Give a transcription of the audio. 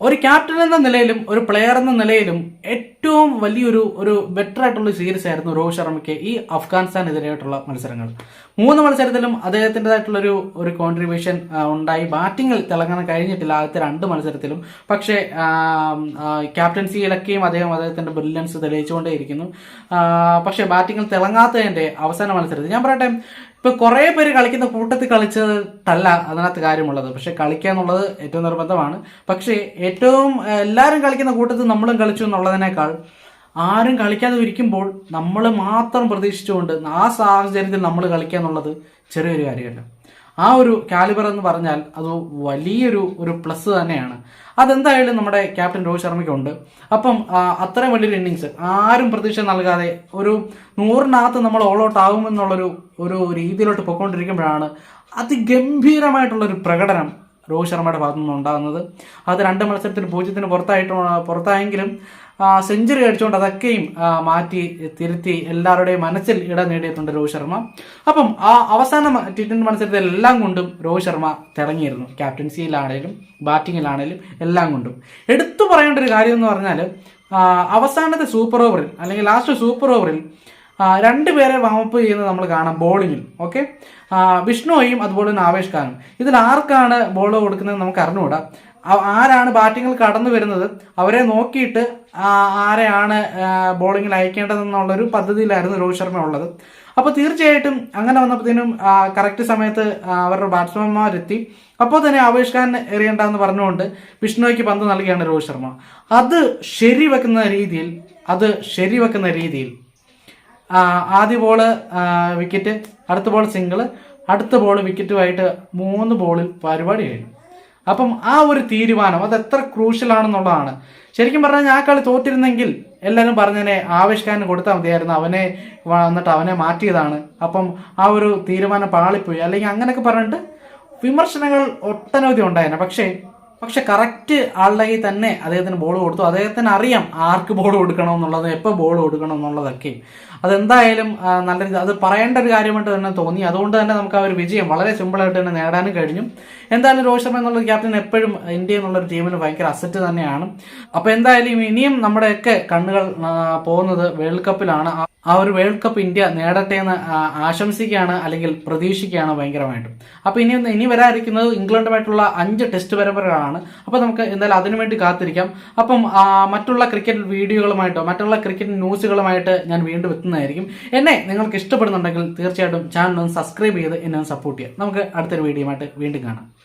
ഒരു ക്യാപ്റ്റൻ എന്ന നിലയിലും ഒരു പ്ലെയർ എന്ന നിലയിലും ഏറ്റവും വലിയൊരു ഒരു ബെറ്റർ ആയിട്ടുള്ള സീരീസ് ആയിരുന്നു രോഹിത് ശർമ്മയ്ക്ക് ഈ അഫ്ഗാനിസ്ഥാനെതിരായിട്ടുള്ള മത്സരങ്ങൾ. മൂന്ന് മത്സരത്തിലും അദ്ദേഹത്തിന്റെതായിട്ടുള്ളൊരു ഒരു കോൺട്രിബ്യൂഷൻ ഉണ്ടായി. ബാറ്റിങ്ങിൽ തിളങ്ങാൻ കഴിഞ്ഞിട്ടില്ല ആദ്യത്തെ രണ്ട് മത്സരത്തിലും. പക്ഷേ ക്യാപ്റ്റൻസിയിലൊക്കെയും അദ്ദേഹം അദ്ദേഹത്തിന്റെ ബ്രില്യൻസ് തെളിയിച്ചുകൊണ്ടേയിരിക്കുന്നു. പക്ഷേ ബാറ്റിങ്ങിൽ തിളങ്ങാത്തതിന്റെ അവസാന മത്സരത്തിൽ ഞാൻ പറയട്ടെ ഇപ്പൊ കുറെ പേര് കളിക്കുന്ന കൂട്ടത്തിൽ കളിച്ചതല്ല അതിനകത്ത് കാര്യമുള്ളത്. പക്ഷെ കളിക്കുക എന്നുള്ളത് ഏറ്റവും നിർബന്ധമാണ്. പക്ഷേ ഏറ്റവും എല്ലാവരും കളിക്കുന്ന കൂട്ടത്തിൽ നമ്മളും കളിച്ചു എന്നുള്ളതിനേക്കാൾ ആരും കളിക്കാതെ ഇരിക്കുമ്പോൾ നമ്മൾ മാത്രം പ്രതീക്ഷിച്ചുകൊണ്ട് ആ സാഹചര്യത്തിൽ നമ്മൾ കളിക്കുക എന്നുള്ളത് ചെറിയൊരു കാര്യമല്ല. ആ ഒരു കാലിബർ എന്ന് പറഞ്ഞാൽ അത് വലിയൊരു ഒരു പ്ലസ് തന്നെയാണ്. അതെന്തായാലും നമ്മുടെ ക്യാപ്റ്റൻ രോഹിത് ശർമ്മയ്ക്കുണ്ട്. അപ്പം അത്രയും വലിയൊരു ഇന്നിങ്സ് ആരും പ്രതീക്ഷ നൽകാതെ ഒരു നൂറിനകത്ത് നമ്മൾ ഓൾ ഔട്ട് ആകുമെന്നുള്ളൊരു ഒരു രീതിയിലോട്ട് പൊയ്ക്കൊണ്ടിരിക്കുമ്പോഴാണ് അതിഗംഭീരമായിട്ടുള്ളൊരു പ്രകടനം രോഹിത് ശർമ്മയുടെ ഭാഗത്തു നിന്ന് ഉണ്ടാകുന്നത് അത് രണ്ട് മത്സരത്തിന് പൂജ്യത്തിന് പുറത്തായിട്ട് പുറത്തായെങ്കിലും സെഞ്ചുറി അടിച്ചുകൊണ്ട് അതൊക്കെയും മാറ്റി തിരുത്തി എല്ലാവരുടെയും മനസ്സിൽ ഇടം നേടിയിട്ടുണ്ട് രോഹിത് ശർമ്മ. അപ്പം ആ അവസാന ടി ട്വന്റി മത്സരത്തിൽ എല്ലാം കൊണ്ടും രോഹിത് ശർമ്മ തിളങ്ങിയിരുന്നു. ക്യാപ്റ്റൻസിയിലാണേലും ബാറ്റിങ്ങിലാണേലും എല്ലാം കൊണ്ടും. എടുത്തു പറയേണ്ട ഒരു കാര്യം എന്ന് പറഞ്ഞാൽ അവസാനത്തെ സൂപ്പർ ഓവറിൽ അല്ലെങ്കിൽ ലാസ്റ്റ് സൂപ്പർ ഓവറിൽ രണ്ട് പേരെ വാമപ്പ് ചെയ്യുന്നത് നമ്മൾ കാണാം ബോളിങ്ങിൽ ഓക്കെ വിഷ്ണുയും അതുപോലെ തന്നെ ആവേശ് ഖാനും. ഇതിൽ ആർക്കാണ് ബോൾ കൊടുക്കുന്നത് നമുക്ക് അറിഞ്ഞുകൂടാ. ആരാണ് ബാറ്റിങ്ങിൽ കടന്നു വരുന്നത്? അവരെ നോക്കിയിട്ട് ആരെയാണ് ബോളിങ്ങിൽ അയക്കേണ്ടതെന്നുള്ളൊരു പദ്ധതിയിലായിരുന്നു രോഹിത് ശർമ്മ ഉള്ളത്. അപ്പോൾ തീർച്ചയായിട്ടും അങ്ങനെ വന്നപ്പോഴത്തേനും കറക്റ്റ് സമയത്ത് അവരുടെ ബാറ്റ്സ്മാൻമാരെത്തി അപ്പോൾ തന്നെ ആവേശ് ഖാൻ എറിയണ്ടെന്ന് പറഞ്ഞുകൊണ്ട് വിഷ്ണുയ്ക്ക് പന്ത് നൽകിയാണ് രോഹിത് ശർമ്മ. അത് ശരിവെക്കുന്ന രീതിയിൽ അത് ശരിവെക്കുന്ന രീതിയിൽ ആദ്യ ബോൾ വിക്കറ്റ് അടുത്ത ബോൾ സിംഗിൾ അടുത്ത ബോൾ വിക്കറ്റുമായിട്ട് മൂന്ന് ബോളിൽ പരിപാടി കഴിഞ്ഞു അപ്പം ആ ഒരു തീരുമാനം അത് എത്ര ക്രൂഷ്യൽ ആണെന്നുള്ളതാണ് ശരിക്കും പറഞ്ഞാൽ ആ കളി തോറ്റിരുന്നെങ്കിൽ എല്ലാവരും പറഞ്ഞതിനെ ആവിഷ്കാരം കൊടുത്താൽ മതിയായിരുന്നു. അവനെ വന്നിട്ട് അവനെ മാറ്റിയതാണ്. അപ്പം ആ ഒരു തീരുമാനം പാളിപ്പോയി. അല്ലെങ്കിൽ അങ്ങനെയൊക്കെ പറഞ്ഞിട്ട് വിമർശനങ്ങൾ ഒട്ടനവധി ഉണ്ടായിരുന്നു പക്ഷേ പക്ഷെ കറക്റ്റ് ആളുടെ തന്നെ അദ്ദേഹത്തിന് ബോൾ കൊടുത്തു. അദ്ദേഹത്തിന് അറിയാം ആർക്ക് ബോൾ കൊടുക്കണം എന്നുള്ളത് എപ്പോൾ ബോൾ കൊടുക്കണം എന്നുള്ളതൊക്കെ. അതെന്തായാലും നല്ല രീതി അത് പറയേണ്ട ഒരു കാര്യമായിട്ട് തന്നെ തോന്നി. അതുകൊണ്ട് തന്നെ നമുക്ക് ആ ഒരു വിജയം വളരെ സിമ്പിളായിട്ട് തന്നെ നേടാനും കഴിഞ്ഞു. എന്തായാലും രോഹിത് ശർമ്മ എന്നുള്ള ക്യാപ്റ്റൻ എപ്പോഴും ഇന്ത്യ എന്നുള്ള ഒരു ടീമിന് ഭയങ്കര അസറ്റ് തന്നെയാണ്. അപ്പോൾ എന്തായാലും ഇനിയും നമ്മുടെയൊക്കെ കണ്ണുകൾ പോകുന്നത് വേൾഡ് കപ്പിലാണ് ആ- ഒരു വേൾഡ് കപ്പ് ഇന്ത്യ നേടട്ടെ എന്ന് ആശംസിക്കുകയാണ് അല്ലെങ്കിൽ പ്രതീക്ഷിക്കുകയാണ് ഭയങ്കരമായിട്ടും. അപ്പോൾ ഇനി ഇനി വരാതിരിക്കുന്നത് ഇംഗ്ലണ്ടുമായിട്ടുള്ള അഞ്ച് ടെസ്റ്റ് പരമ്പരകളാണ്. അപ്പോൾ നമുക്ക് എന്തായാലും അതിനുവേണ്ടി കാത്തിരിക്കാം. അപ്പം മറ്റുള്ള ക്രിക്കറ്റ് വീഡിയോകളുമായിട്ടോ മറ്റുള്ള ക്രിക്കറ്റ് ന്യൂസുകളുമായിട്ട് ഞാൻ വീണ്ടും എത്തുന്നതായിരിക്കും. എന്നെ നിങ്ങൾക്ക് ഇഷ്ടപ്പെടുന്നുണ്ടെങ്കിൽ തീർച്ചയായിട്ടും ചാനൽ ഒന്ന് സബ്സ്ക്രൈബ് ചെയ്ത് എന്നെ സപ്പോർട്ട് ചെയ്യാം നമുക്ക് അടുത്തൊരു വീഡിയോയുമായിട്ട് വീണ്ടും കാണാം.